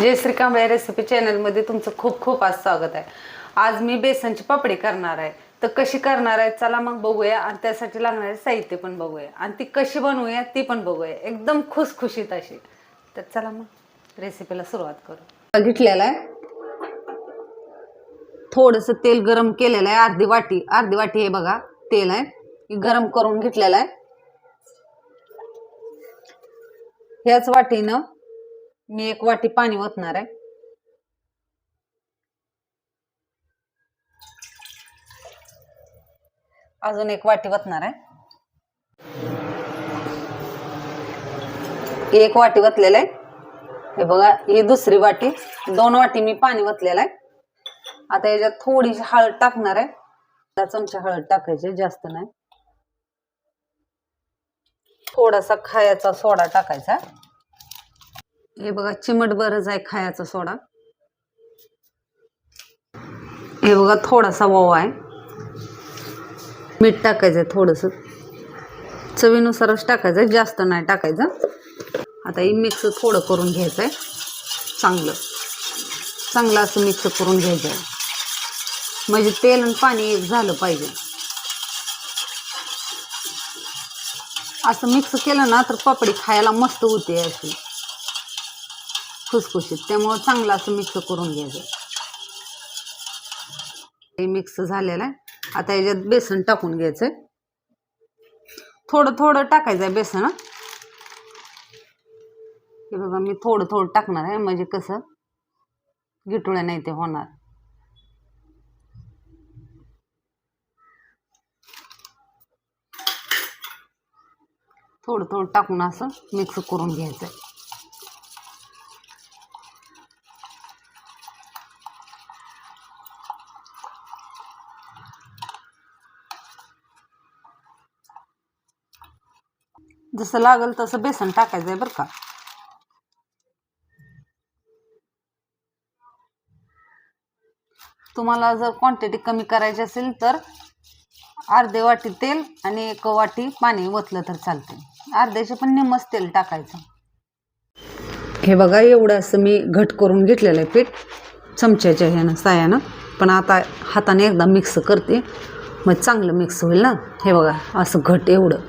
जय Shri Kamble recipe चॅनलमध्ये तुमचं खूप खूप आज स्वागत आहे. आज मी बेसनची पापडी करणार आहे. तर कशी करणार आहे? चला मग बघूया. आणि त्यासाठी लागणारे साहित्य पण बघूया. आणि ती कशी बनवूया ती पण बघूया. एकदम खुसखुशीत अशी. तर चला मग रेसिपीला सुरुवात करू. घेतलेला आहे. थोडंसं तेल गरम केलेलं आहे अर्धी वाटी. अर्धी वाटी हे बघा तेल आहे. गरम करून घेतलेलं आहे. ह्याच वाटीनं मी एक वाटी पाणी ओतणार आहे. अजून एक वाटी ओतणार आहे. एक वाटी वतलेलं आहे. हे बघा ही दुसरी वाटी. दोन वाटी मी पाणी वतलेलं आहे. आता याच्यात थोडीशी हळद टाकणार आहे. त्या चमचा हळद टाकायची जास्त नाही. थोडासा खायचा सोडा टाकायचा. हे बघा चिमट बरंच आहे खायचा सोडा. हे बघा थोडासा ओवा आहे. मीठ टाकायचं थोडंसं. चवीनुसारच टाकायचं जास्त नाही टाकायचं. आता हे मिक्स थोडं करून घ्यायचं आहे चांगलं. चांगलं असं मिक्स करून घ्यायचं आहे म्हणजे तेल आणि पाणी एक झालं पाहिजे. असं मिक्स केलं ना तर पापडी खायला मस्त होते अशी. खुसखुशीत त्यामुळं चांगलं असं मिक्स करून घ्यायचं. हे मिक्स झालेलं आहे. आता याच्यात बेसन टाकून घ्यायचंय थोडं थोडं टाकायचं आहे बेसन हे बघा मी थोडं थोडं टाकणार आहे. म्हणजे कसं? गिटोळ्या नाही ते होणार. थोडं थोडं टाकून असं मिक्स करून घ्यायचं आहे. जसं लागल तसं बेसन टाकायचं आहे बरं का. तुम्हाला जर क्वांटिटी कमी करायची असेल तर अर्धे वाटी तेल आणि एक वाटी पाणी ओतलं तर चालते अर्ध्याचे पण निम्मच तेल टाकायचं. हे बघा एवढं असं मी घट करून घेतलेलं आहे पीठ चमच्याच्या ह्यानं सायानं. पण आता हाताने एकदा मिक्स करते. मग चांगलं मिक्स होईल ना. हे बघा असं घट एवढं.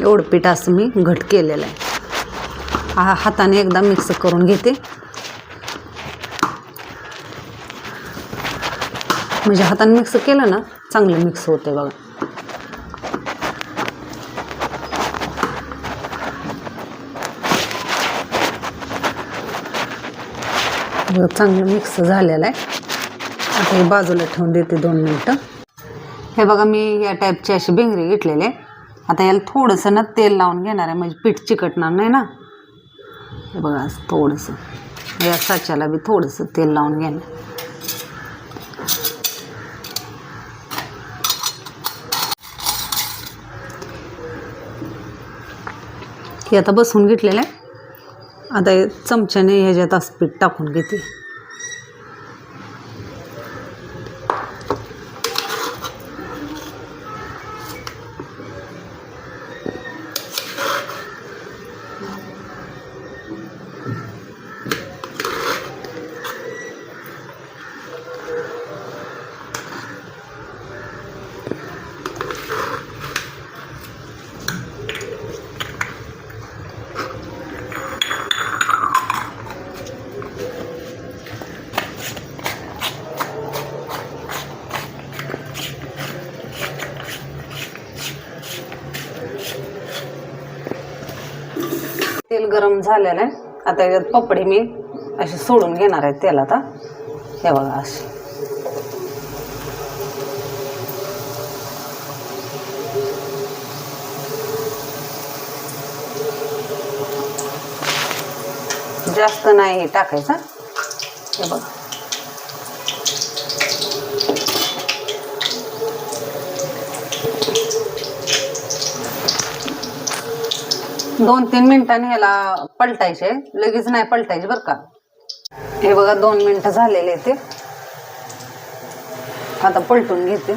एवढं पीठ असं मी घट केलेलं आहे. हा हाताने एकदा मिक्स करून घेते. म्हणजे हाताने मिक्स केलं ना चांगलं मिक्स होते बघा. चांगलं मिक्स झालेलं आहे. आता हे बाजूला ठेवून देते दोन मिनटं. हे बघा मी या टाईपची अशी भिंगरी घेतलेली आहे. आता याला थोडंसं ना तेल लावून घेणार आहे म्हणजे पीठ चिकटणार नाही ना. हे बघा थोडंसं. या साच्याला बी थोडंसं तेल लावून घेणार. हे आता बसून घेतलेलं आहे. आता चमच्याने ह्याच्यात असं पीठ टाकून घेते तेल गरम झालेलं आहे. आता याच्यात पपडी मी अशी सोडून घेणार आहे तेल आता हे बघा अशी. जास्त नाही टाकायचं हे बघा. दोन तीन मिनिटांनी ह्याला पलटायचे. लगेच नाही पलटायचे बरं का. हे बघा दोन मिनिटं झालेले ते. आता पलटून घेते.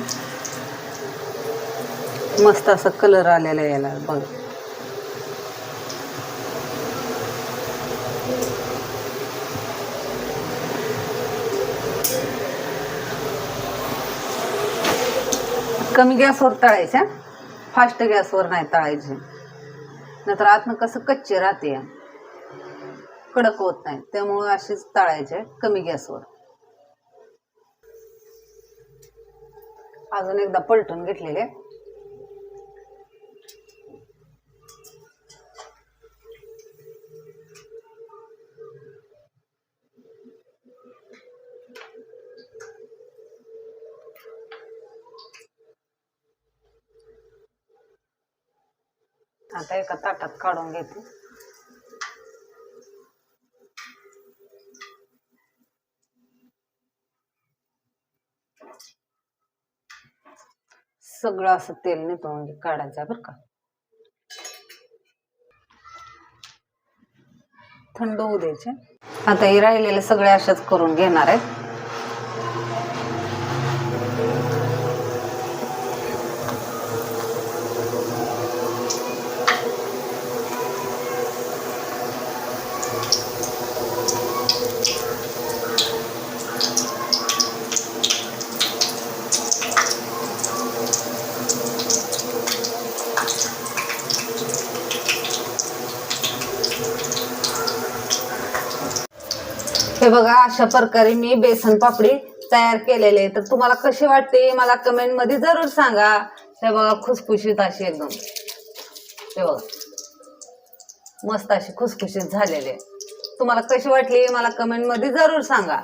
मस्त असा कलर आलेला याला बघ. कमी गॅसवर तळायचं फास्ट गॅसवर नाही तळायचं. नंतर आतनं कसं कच्चे राहते. कडक होत नाही. त्यामुळं अशीच तळायचे कमी गॅसवर. अजून एकदा पलटून घेतलेले. आता एका ताटात काढून घेते. सगळं असं तेल नेतो म्हणजे काढायचं बरं का. थंड होऊ द्यायचे. आता हे राहिलेले सगळे अशाच करून घेणार आहेत. हे बघा अशा प्रकारे मी बेसन पापडी तयार केलेले तर तुम्हाला कशी वाटते मला कमेंटमध्ये जरूर सांगा. हे बघा खुसखुशीत अशी एकदम. हे बघा. मस्त अशी खुसखुशीत झालेले तुम्हाला कशी वाटली मला कमेंटमध्ये जरूर सांगा.